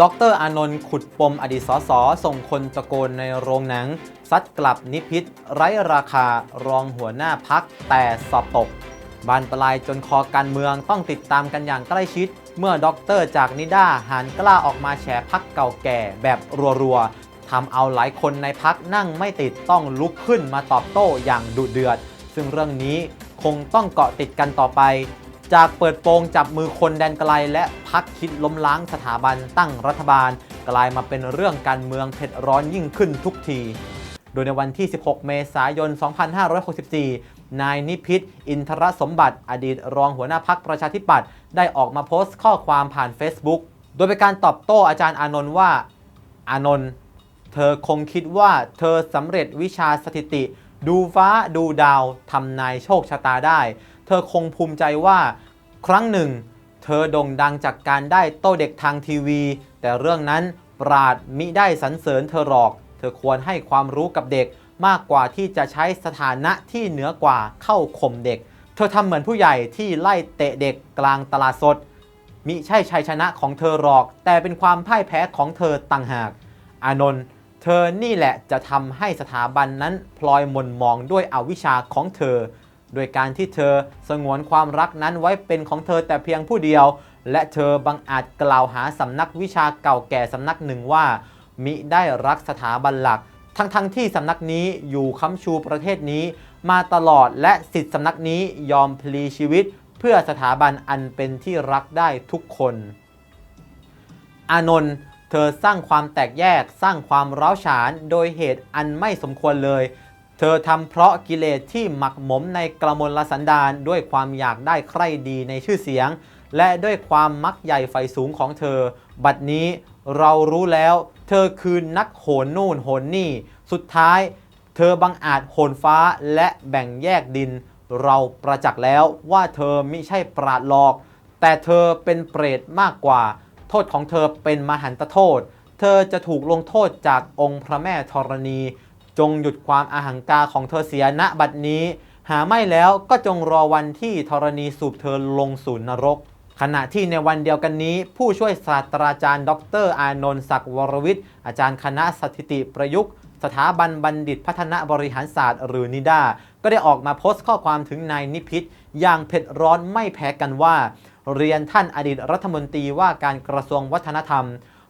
ดรอานนท์ขุดปมอดีตสสส่งคนตะโกนในโรงหนัง ซัดกลับนิพิษไร้ราคารองหัวหน้าพักแต่สอบตก บานปลายจนคอการเมืองต้องติดตามกันอย่างใกล้ชิด เมื่อด็อกเตอร์จากนิด้าหานกล้าออกมาแฉพักเก่าแก่แบบรัวๆทำเอาหลายคนในพักนั่งไม่ติดต้องลุกขึ้นมาตอบโต้อย่างดุเดือด ซึ่งเรื่องนี้คงต้องเกาะติดกันต่อไป จากเปิดโปงจับมือคนแดนไกล และพักคิดล้มล้างสถาบันตั้งรัฐบาล กลายมาเป็นเรื่องการเมืองเผ็ดร้อนยิ่งขึ้นทุกที โดยในวันที่ 16 เมษายน 2564 นายนิพิษอินทรสมบัติอดีตรองหัวหน้าพักประชาธิปัตย์ได้ออกมาโพสต์ข้อความผ่าน Facebook โดยเป็นการตอบโต้อาจารย์อานนท์ว่า อานนท์เธอคงคิดว่าเธอสำเร็จวิชาสถิติ ดูฟ้าดูดาวทำนายโชคชะตาได้ เธอคงภูมิใจว่าครั้งหนึ่ง เธอโด่งดังจากการได้โต้เด็กทางทีวี แต่เรื่องนั้นปราดมิได้สรรเสริญเธอหรอก เธอควรให้ความรู้กับเด็กมากกว่าที่จะใช้สถานะที่เหนือกว่าเข้าข่มเด็ก เธอทำเหมือนผู้ใหญ่ที่ไล่เตะเด็กกลางตลาดสด มิใช่ชัยชนะของเธอหรอก แต่เป็นความพ่ายแพ้ของเธอต่างหาก อานนท์เธอนี่แหละจะทำให้สถาบันนั้นพลอยหม่นมองด้วยอวิชชาของเธอ โดยการที่เธอสงวนความรักนั้นไว้เป็นของเธอแต่เพียงผู้เดียว และเธอบังอาจกล่าวหาสำนักวิชาเก่าแก่สำนักหนึ่งว่า มิได้รักสถาบันหลัก ทั้งๆทที่สำนักนี้อยู่ค้ำชูประเทศนี้ มาตลอดและสิทธิสำนักนี้ยอมพลีชีวิต เพื่อสถาบันอันเป็นที่รักได้ทุกคน อานนท์เธอสร้างความแตกแยกสร้างความร้าวฉานโดยเหตุอันไม่สมควรเลย เธอทำเพราะกิเลสที่หมักหมมในกระมลสันดานด้วยความอยากได้ใคร่ดีในชื่อเสียง และด้วยความมักใหญ่ไฟสูงของเธอ บัดนี้เรารู้แล้ว เธอคือนักโหนนู่นโหนนี่ สุดท้าย เธอบังอาจโหนฟ้าและแบ่งแยกดิน เราประจักษ์แล้วว่าเธอไมิใช่ปราดหลอก แต่เธอเป็นเปรตมากกว่า โทษของเธอเป็นมหันตโทษ เธอจะถูกลงโทษจากองค์พระแม่ธรณี จงหยุดความอาหังกาของเธอเสียณบัดนี้ หาไม่แล้วก็จงรอวันที่ธรณีสูบเธอลงสู่นรก ขณะที่ในวันเดียวกันนี้ ผู้ช่วยศาสตราจารย์ ดรอานนท์ศักดิ์วรวิทย์อาจารย์คณะสถิติประยุกต์สถาบันบัณฑิตพัฒนาบริหารศาสตร์หรือนิดา ก็ได้ออกมาโพสต์ข้อความถึงนายนิพิษอย่างเผ็ดร้อนไม่แพ้กันว่า เรียนท่านอดีตรัฐมนตรีว่าการกระทรวงวัฒนธรรม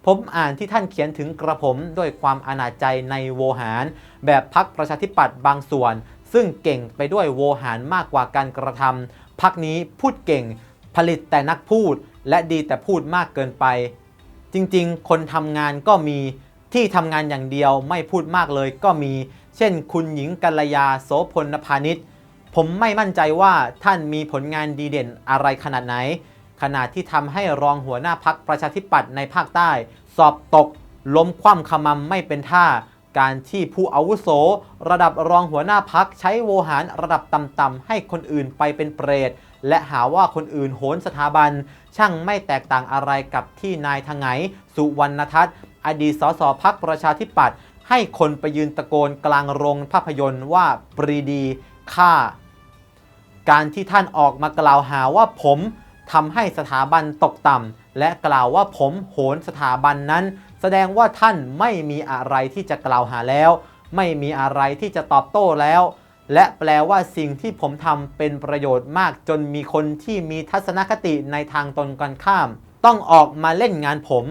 ผมอ่านที่ท่านเขียนถึงกระผมด้วยความอนาจใจในโวหาร แบบพักประชาธิปัตย์บางส่วน ซึ่งเก่งไปด้วยโวหารมากกว่าการกระทำพักนี้พูดเก่ง ผลิตแต่นักพูด และดีแต่พูดมากเกินไป จริงๆ คนทำงานก็มีที่ทำงานอย่างเดียวไม่พูดมากเลยก็มี เช่น คุณหญิงกัลยาโสพลพาณิชย์ผมไม่มั่นใจว่าท่านมีผลงานดีเด่นอะไรขนาดไหน ขนาดที่ทำให้รองหัวหน้าพักประชาธิปัตย์ในภาคใต้ สอบตก ล้มคว่ำขมำไม่เป็นท่า การที่ผู้อาวุโส ระดับรองหัวหน้าพักใช้โวหารระดับต่ำๆให้คนอื่นไปเป็นเปรต และหาว่าคนอื่นโหนสถาบัน ช่างไม่แตกต่างอะไรกับที่นายทงไหสุวรรณทัศน์ อดีตสสพักประชาธิปัตย์ให้คนไปยืนตะโกนกลางโรงภาพยนตร์ว่าปรีดีฆ่า การที่ท่านออกมากล่าวหาว่าผม ทำให้สถาบันตกต่ำและกล่าวว่าผมโหนสถาบันนั้น แสดงว่าท่านไม่มีอะไรที่จะกล่าวหาแล้ว ไม่มีอะไรที่จะตอบโต้แล้ว และแปลว่าสิ่งที่ผมทำเป็นประโยชน์มากจนมีคนที่มีทัศนคติในทางตรงกันข้าม ต้องออกมาเล่นงานผม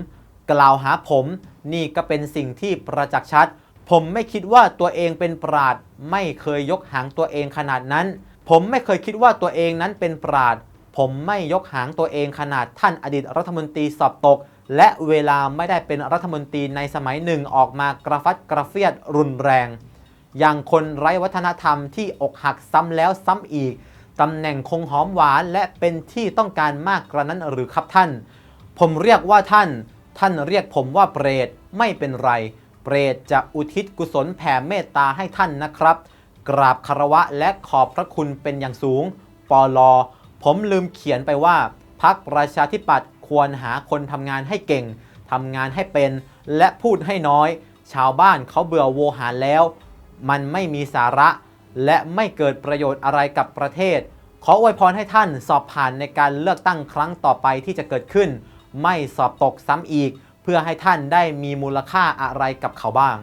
กล่าวหาผม นี่ก็เป็นสิ่งที่ประจักษ์ชัด ผมไม่คิดว่าตัวเองเป็นปราดไม่เคยยกหางตัวเองขนาดนั้น ผมไม่เคยคิดว่าตัวเองนั้นเป็นปราด ผมไม่ยกหางตัวเองขนาดท่านอดีตรัฐมนตรีสอบตก และเวลาไม่ได้เป็นรัฐมนตรีในสมัยหนึ่งออกมากระฟัดกระเฟียดรุนแรง อย่างคนไร้วัฒนธรรมที่อกหักซ้ำแล้วซ้ำอีกตำแหน่งคงหอมหวานและเป็นที่ต้องการมากกระนั้นหรือครับท่าน ผมเรียกว่าท่าน ท่านเรียกผมว่าเปรตไม่เป็นไร เปรตจะอุทิศกุศลแผ่เมตตาให้ท่านนะครับ กราบคารวะและขอบพระคุณเป็นอย่างสูง ปอลอ ผมลืมเขียนไปว่าพักประชาธิปัตย์ควรหาคนทำงานให้เก่งทำงานให้เป็น และพูดให้น้อย ชาวบ้านเขาเบื่อโวหารแล้ว มันไม่มีสาระ และไม่เกิดประโยชน์อะไรกับประเทศ ขออวยพรให้ท่านสอบผ่านในการเลือกตั้งครั้งต่อไปที่จะเกิดขึ้น ไม่สอบตกซ้ำอีก เพื่อให้ท่านได้มีมูลค่าอะไรกับเขาบ้าง